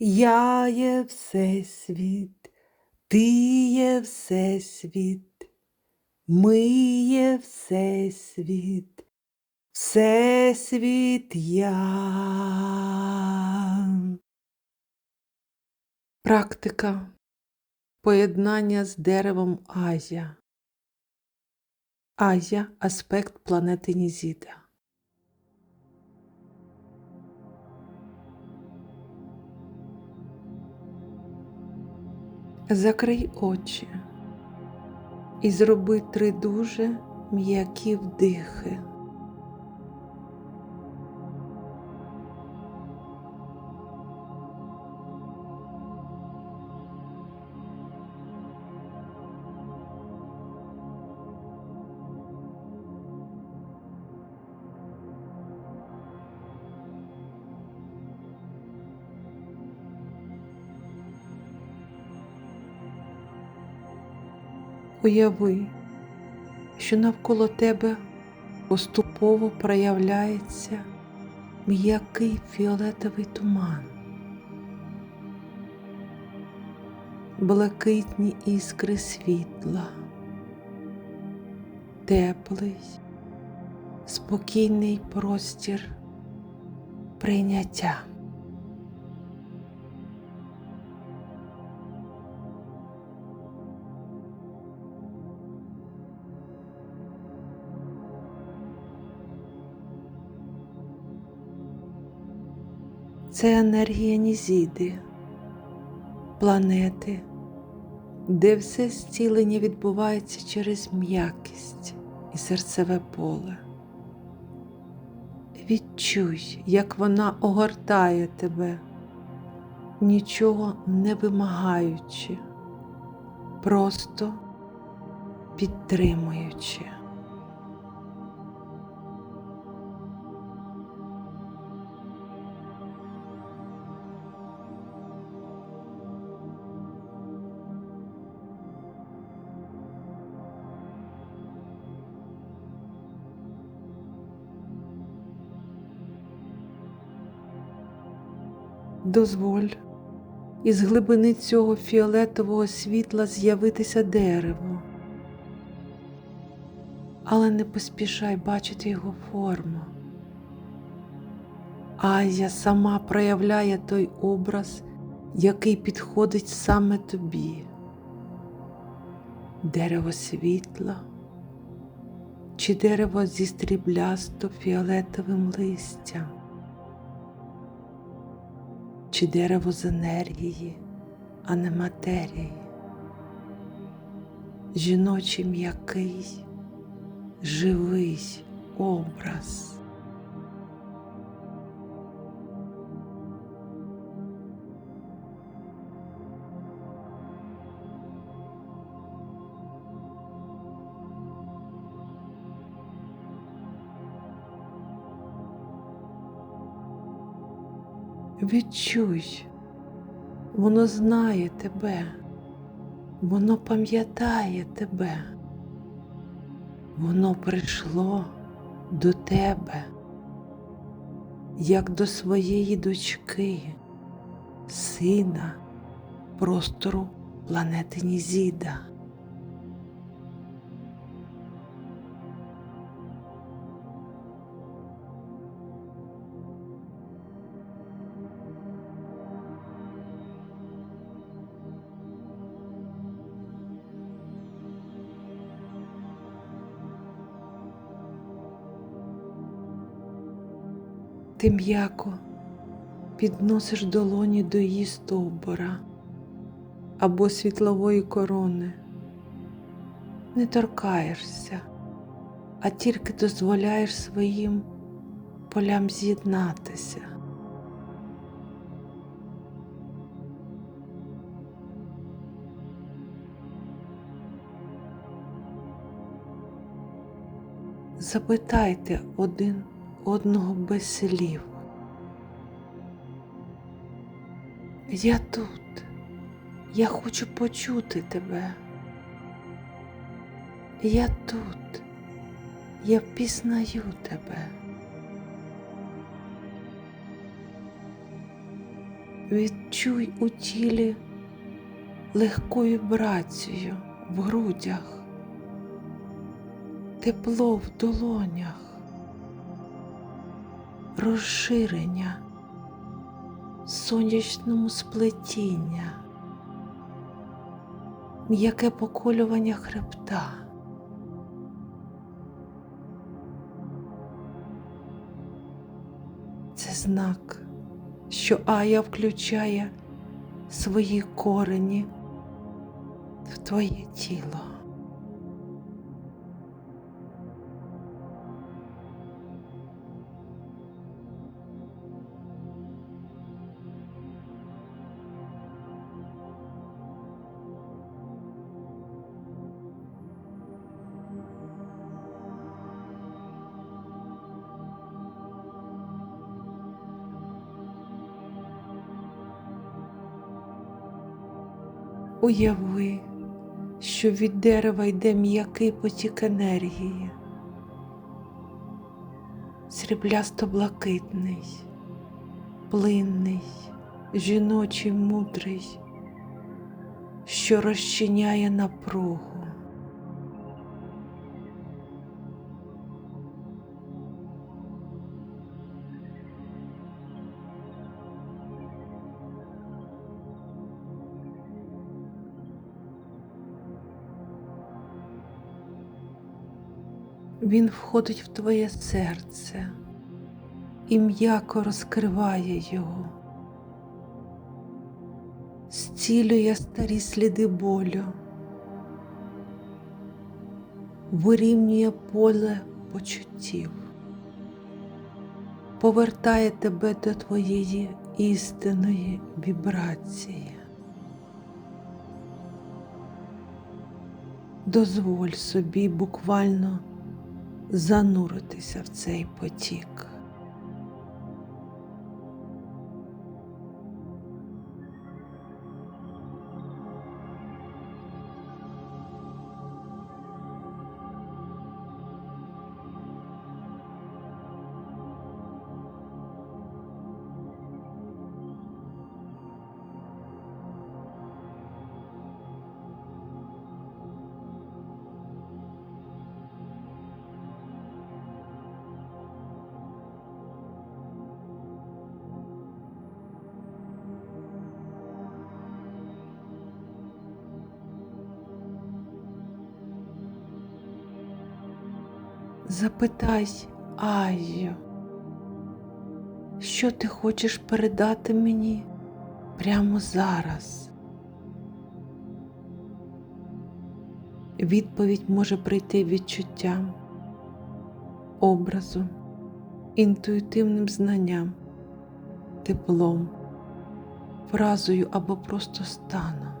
Я є Всесвіт, ти є Всесвіт, ми є Всесвіт, Всесвіт я. Практика поєднання з деревом Азя. Азя аспект планети Нізіда. Закрий очі і зроби три дуже м'які вдихи. Уяви, що навколо тебе поступово проявляється м'який фіолетовий туман, блакитні іскри світла, теплий, спокійний простір прийняття. Це енергія Нізіди, планети, де все зцілення відбувається через м'якість і серцеве поле. Відчуй, як вона огортає тебе, нічого не вимагаючи, просто підтримуючи. Дозволь із глибини цього фіолетового світла з'явитися дерево, але не поспішай бачити його форму. Азія сама проявляє той образ, який підходить саме тобі. Дерево світла чи дерево зі стріблясто фіолетовим листям чи дерево з енергії, а не матерії, жіночий м'який, живий образ. Відчуй, воно знає тебе, воно пам'ятає тебе, воно прийшло до тебе, як до своєї дочки, сина простору планети Нізіда. Ти м'яко підносиш долоні до її стовбура або світлової корони, не торкаєшся, а тільки дозволяєш своїм полям з'єднатися. Запитайте один одного без слів. Я тут, я хочу почути тебе. Я тут, я впізнаю тебе. Відчуй у тілі легку вібрацію в грудях, тепло в долонях, розширення сонячному сплетіння, м'яке поколювання хребта. Це знак, що Ая включає свої корені в твоє тіло. Уяви, що від дерева йде м'який потік енергії, сріблясто-блакитний, плинний, жіночий мудрий, що розчиняє напругу. Він входить в твоє серце і м'яко розкриває його, зцілює старі сліди болю, вирівнює поле почуттів, повертає тебе до твоєї істинної вібрації. Дозволь собі буквально зануритися в цей потік. Запитай Айю, що ти хочеш передати мені прямо зараз? Відповідь може прийти відчуттям, образом, інтуїтивним знанням, теплом, фразою або просто станом.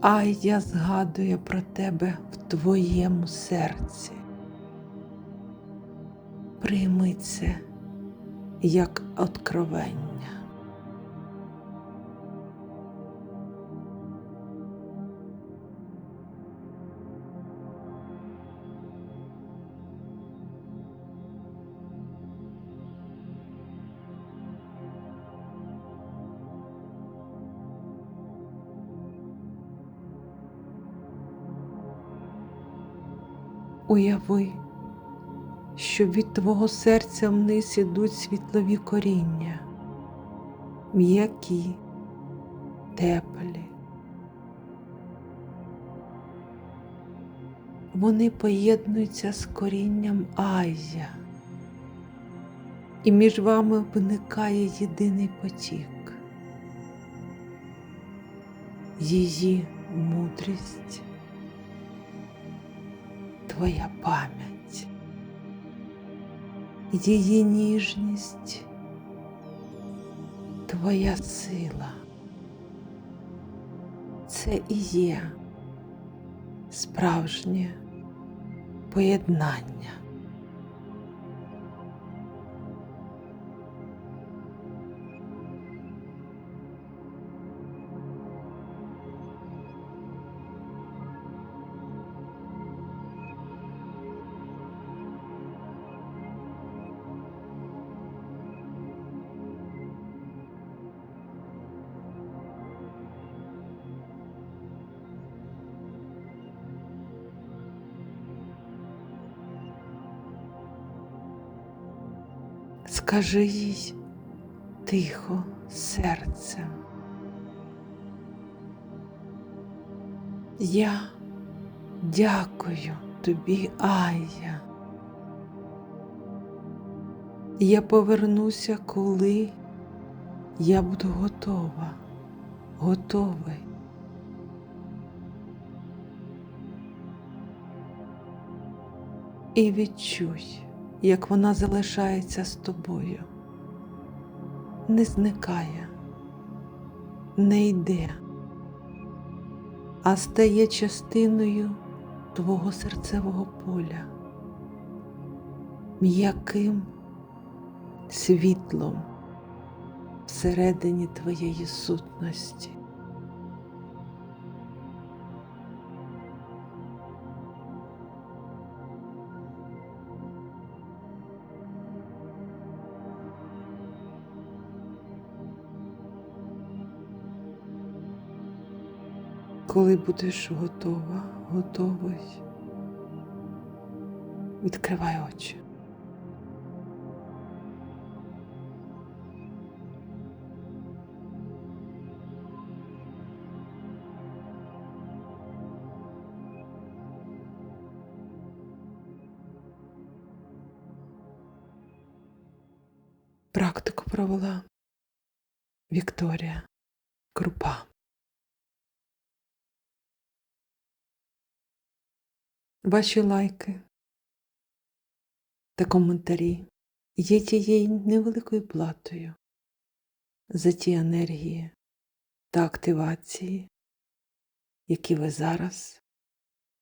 Ай я згадує про тебе в твоєму серці. Прийми це як откровення. Уяви, що від твого серця вниз ідуть світлові коріння, м'які, теплі. Вони поєднуються з корінням Айя, і між вами виникає єдиний потік, її мудрість твоя пам'ять, її ніжність, твоя сила. Це і є справжнє поєднання. Скажи їй тихо серцем. Я дякую тобі, Айя. Я повернуся, коли я буду готова, готовий. І відчуй, як вона залишається з тобою, не зникає, не йде, а стає частиною твого серцевого поля, м'яким світлом всередині твоєї сутності. Коли будеш готова, готовий, відкривай очі. Практику провела Вікторія Крупа. Ваші лайки та коментарі є тією невеликою платою за ті енергії та активації, які ви зараз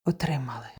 отримали.